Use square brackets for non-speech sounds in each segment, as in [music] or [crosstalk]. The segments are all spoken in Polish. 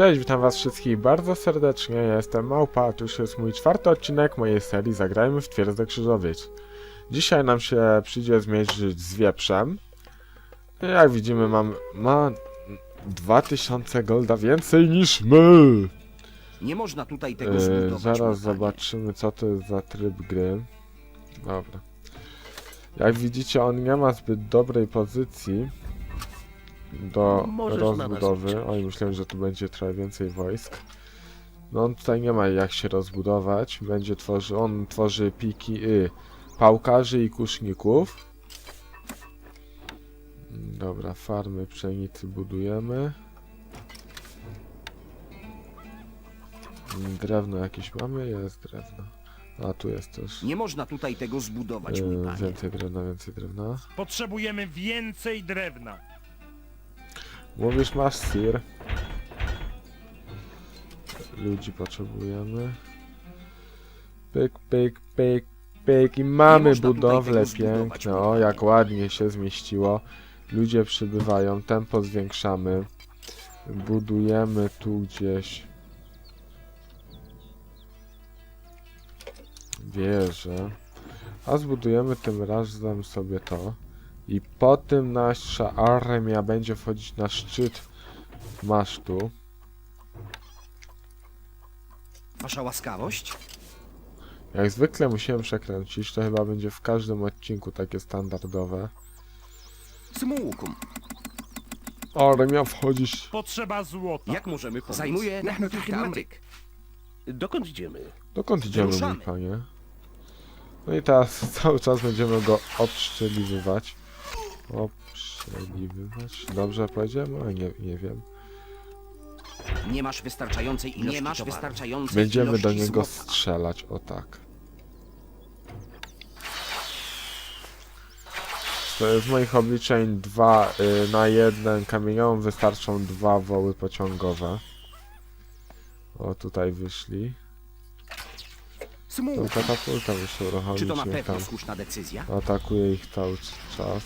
Cześć, witam was wszystkich bardzo serdecznie, ja jestem Małpa, a to już jest mój czwarty odcinek mojej serii Zagrajmy w Twierdzę Krzyżowiec. Dzisiaj nam się przyjdzie zmierzyć z wieprzem. Jak widzimy mam, ma 2000 golda więcej niż my! Nie można tutaj tego Yy, zbudować. zaraz zobaczymy co to jest za tryb gry. Dobra. Jak widzicie on nie ma zbyt dobrej pozycji do Możesz rozbudowy. Oj, myślałem, że tu będzie trochę więcej wojsk. No on tutaj nie ma jak się rozbudować. Będzie tworzy, on tworzy piki y, pałkarzy i kuszników. Dobra, farmy pszenicy budujemy. Drewno jakieś mamy? Jest drewno. A tu jest też. Nie można tutaj tego zbudować, mój Yy, panie. więcej drewna, więcej drewna. Potrzebujemy więcej drewna. Mówisz masz sir. Ludzi potrzebujemy. Pyk, pyk, pyk, pyk i mamy budowlę mój O, jak ładnie się zmieściło. Ludzie przybywają, tempo zwiększamy. Budujemy tu gdzieś. Wieżę. A zbudujemy tym razem sobie to. I po tym nasza armia będzie wchodzić na szczyt masztu. Wasza łaskawość? Jak zwykle musimy przekręcić, to chyba będzie w każdym odcinku takie standardowe. Smułkum. Armia wchodzić. Potrzeba złota. Jak możemy pomóc? Zajmuję Technotyk. Dokąd idziemy? Dokąd idziemy, mój panie? No i teraz [laughs] cały czas będziemy go obszczeliwywać. Obszczeliwywać. Dobrze powiedziałem? Nie, nie wiem. Nie masz wystarczającej ilości Nie masz towaru. wystarczającej Będziemy ilości do niego złota. strzelać, o tak. To z moich obliczeń dwa y, na jeden kamieniową wystarczą dwa woły pociągowe. O, tutaj wyszli. Tą katapultę muszę Czy uruchomić, to na niech pewno tam słuszna decyzja? atakuje ich cały czas.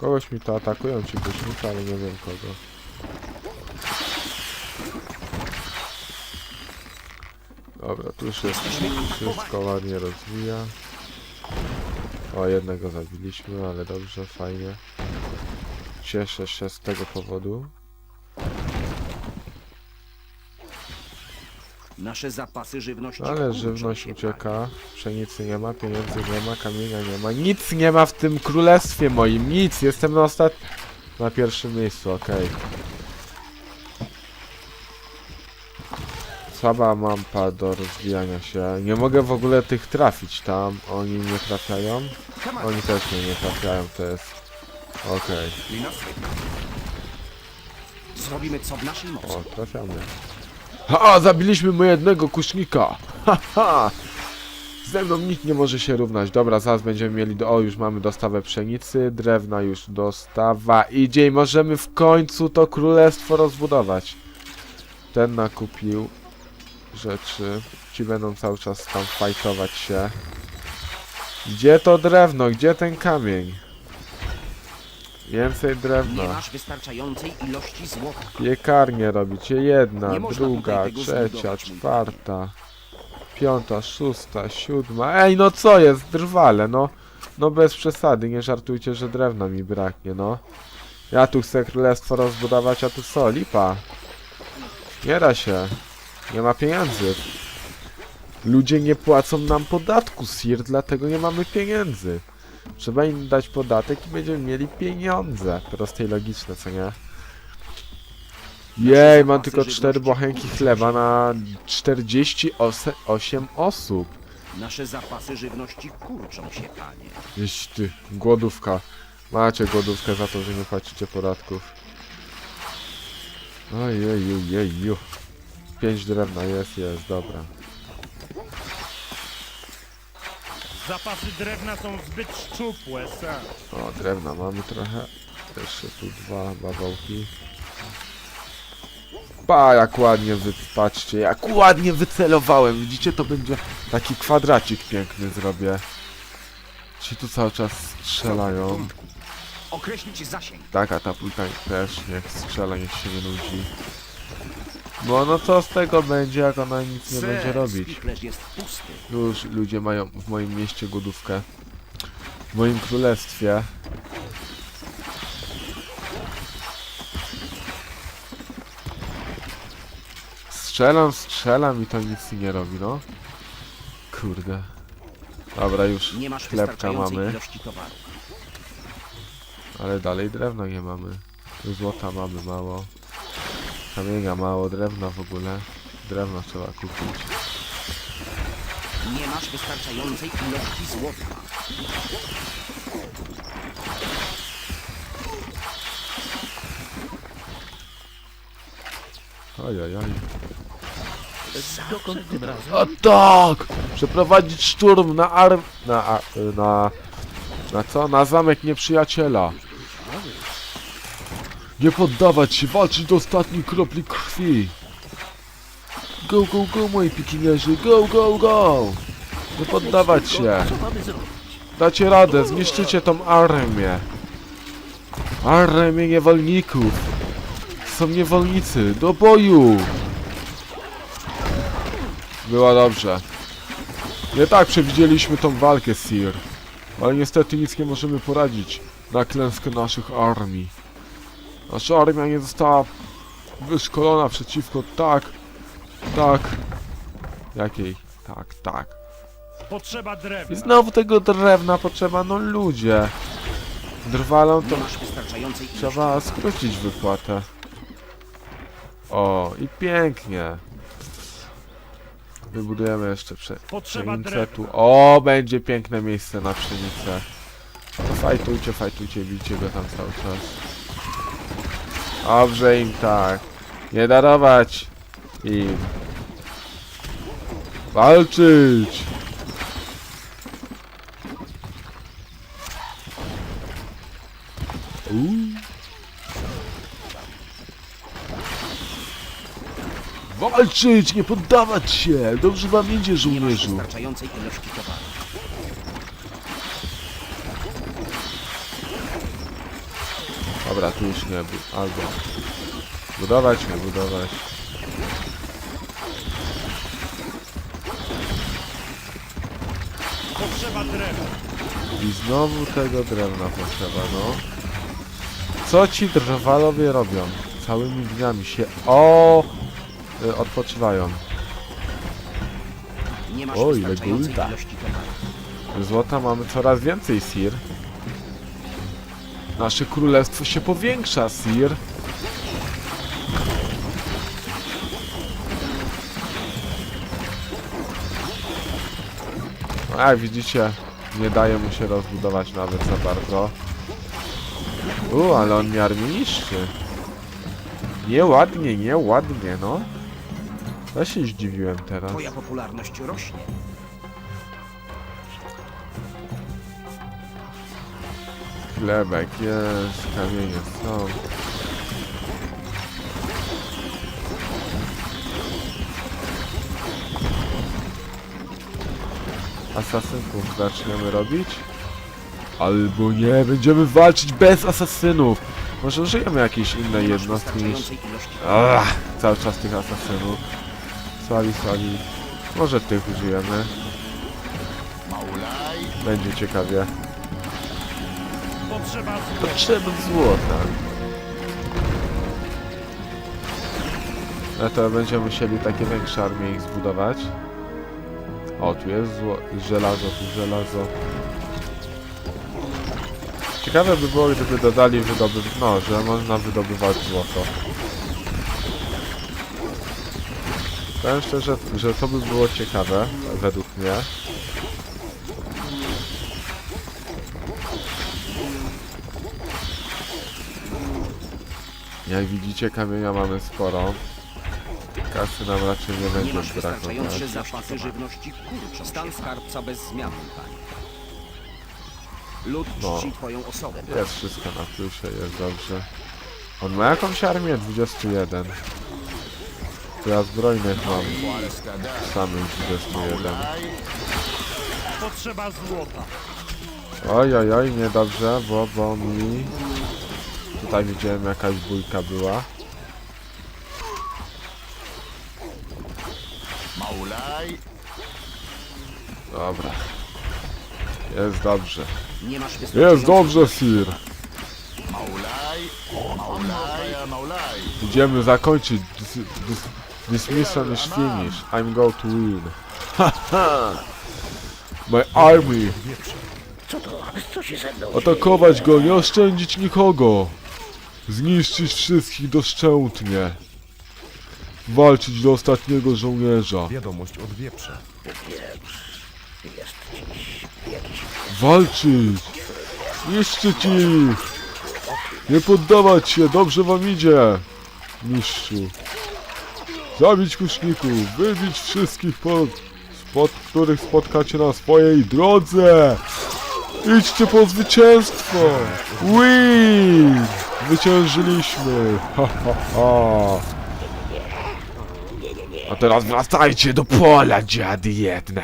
Kogoś mi to atakują ci guśnicy, ale nie wiem kogo. Dobra, tu już jest wszystko ładnie rozwija. O, jednego zabiliśmy, ale dobrze, fajnie. Cieszę się z tego powodu. Nasze zapasy żywności Ale kurczą żywność się, ucieka, pszenicy nie ma, pieniędzy nie ma, kamienia nie ma, nic nie ma w tym królestwie moim, nic, jestem na ostat... na pierwszym miejscu, okej. Słaba mapa do rozwijania się, nie mogę w ogóle tych trafić tam, oni nie trafiają, oni też mnie nie trafiają, to jest... okej, Zrobimy co w naszej mocy. o, trafiamy. Ha, zabiliśmy mu jednego kusznika, ha, ha! Ze mną nikt nie może się równać. Dobra, zaraz będziemy mieli. Do... O, już mamy dostawę pszenicy, drewna już dostawa. Idzie i możemy w końcu to królestwo rozbudować. Ten nakupił rzeczy. Ci będą cały czas tam fajtować się. Gdzie to drewno? Gdzie ten kamień? Więcej Nie drewna. masz wystarczającej ilości złota. Piekarnię robicie. Jedna, Nie można druga, tutaj tego trzecia, zbudować, mój czwarta, piąta, szósta, siódma. Ej, no co jest? Drwale, no. No bez przesady, nie żartujcie, że drewna mi braknie, no. Ja tu chcę królestwo rozbudować, a tu co? Lipa. Nie da się. Nie ma pieniędzy. Ludzie nie płacą nam podatku, Sir, dlatego nie mamy pieniędzy. Trzeba im dać podatek i będziemy mieli pieniądze. Proste i logiczne, co nie? Jej, mam tylko 4 błachenki chleba na 48 osób. Nasze zapasy żywności kurczą się, panie. Jeś ty, głodówka. Macie głodówkę za to, że nie płacicie podatków. Ojeju, jeju. 5 drewna jest, jest, dobra. Zapasy drewna są zbyt szczupłe, sam. O, drewna mamy trochę. Jeszcze tu dwa bawołki. Pa, jak ładnie wy... Patrzcie, jak ładnie wycelowałem. Widzicie, to będzie taki kwadracik piękny zrobię. Ci tu cały czas strzelają. Określić zasięg. Ta katapulta też niech strzela, niech się nie nudzi. Bo no co z tego będzie, jak ona nic nie będzie robić. spichlerz jest pusty. Już ludzie mają w moim mieście głodówkę. W moim królestwie. Strzelam, strzelam i to nic nie robi, no. Kurde. Dobra, już Nie masz chlebka wystarczającej mamy, ilości towaru. ale dalej drewna nie mamy. Złota mamy mało. Kamienia mało, drewna w ogóle. Drewno trzeba kupić. Nie masz wystarczającej ilości złota. Ojojoj. Dokąd tym razem? A tak! Przeprowadzić szturm na arm... na... na... na co? Na zamek nieprzyjaciela. Nie poddawać się, walczyć do ostatniej kropli krwi. Go, go, go, moi pikinierzy, go, go, go! Nie poddawać się. Dacie radę, zniszczycie tą armię. Armię niewolników. Są niewolnicy, do boju! Było dobrze. Nie tak przewidzieliśmy tą walkę, Sir. Ale niestety nic nie możemy poradzić na klęskę naszych armii. Nasza armia nie została wyszkolona przeciwko tak, tak. Jakiej? Tak, tak. Potrzeba I drewna. znowu tego drewna potrzeba, no ludzie. Drwalą to trzeba skrócić wypłatę. O, i pięknie. Wybudujemy jeszcze prze pszenicę tu. O, będzie piękne miejsce na pszenicę. To fajtujcie, fajtujcie, bijcie go tam cały czas. Dobrze im tak. Nie darować im. Walczyć! Uuu. Walczyć, nie poddawać się! Dobrze wam idzie, Nie masz żołnierzu. wystarczającej ilości towaru. Dobra, tu już nie albo budować, nie budować. Potrzeba drewna. I znowu tego drewna potrzeba, no. Co ci drwalowie robią? Całymi dniami się... O! Y, Odpoczywają. Nie masz O, ile towaru. Złota mamy coraz więcej, Sir. Nasze królestwo się powiększa, Sir. Jak widzicie, nie daje mu się rozbudować nawet za bardzo. U, ale on mi armię niszczy. Nieładnie, nieładnie, no. Ja się zdziwiłem teraz. Twoja popularność rośnie. Chlebek jest, kamienie są. Asasynków zaczniemy robić? Albo nie, będziemy walczyć bez asasynów! Może użyjemy jakiejś innej jednostki niż... Ach, cały czas tych asasynów. Słabi, słabi. Może tych użyjemy. Będzie ciekawie. Potrzeba złota. Potrzeba złota. No to będziemy musieli takie większe armie ich zbudować. O, tu jest zło żelazo, tu żelazo. Ciekawe by było, gdyby dodali wydobyw... No, że można wydobywać złoto. Powiem szczerze, że to by było ciekawe, według mnie. Jak widzicie, kamienia mamy sporo. Kasy nam raczej nie Nie będzie brakować. zapasy żywności kurczą. Stan skarbca bez zmian, panie. Lud No. czci twoją osobę. Jest wszystko na plusie, jest dobrze. On ma jakąś armię? 21. To ja zbrojnych mam samych 21. Potrzeba złota. Oj, oj, oj, niedobrze, bo, bo mi... Tutaj widziałem jakaś bójka była. Maulaj, Dobra. Jest dobrze. Nie masz Jest dobrze, Sir. maulaj, maulaj, maulaj. Idziemy zakończyć. This, this, this mission is finished. I'm going to win. My army. Atakować go, nie oszczędzić nikogo. Zniszczyć wszystkich doszczętnie. Walczyć do ostatniego żołnierza. Wiadomość od wieprza. Walczyć! Niszczyć ich! Nie poddawać się, dobrze wam idzie! Mistrzu. Zabić kuszników, wybić wszystkich, pod, spod których spotkacie na swojej drodze! Idźcie po zwycięstwo! Win! Zwyciężyliśmy! Ha, ha, ha. A teraz wracajcie do pola, dziady jedne!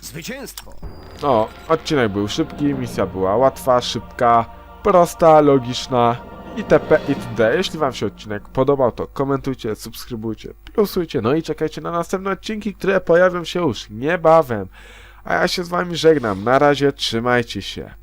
Zwycięstwo! No, odcinek był szybki, misja była łatwa, szybka, prosta, logiczna itp. itd. Jeśli wam się odcinek podobał, to komentujcie, subskrybujcie, plusujcie, no i czekajcie na następne odcinki, które pojawią się już niebawem. A ja się z wami żegnam. Na razie, trzymajcie się.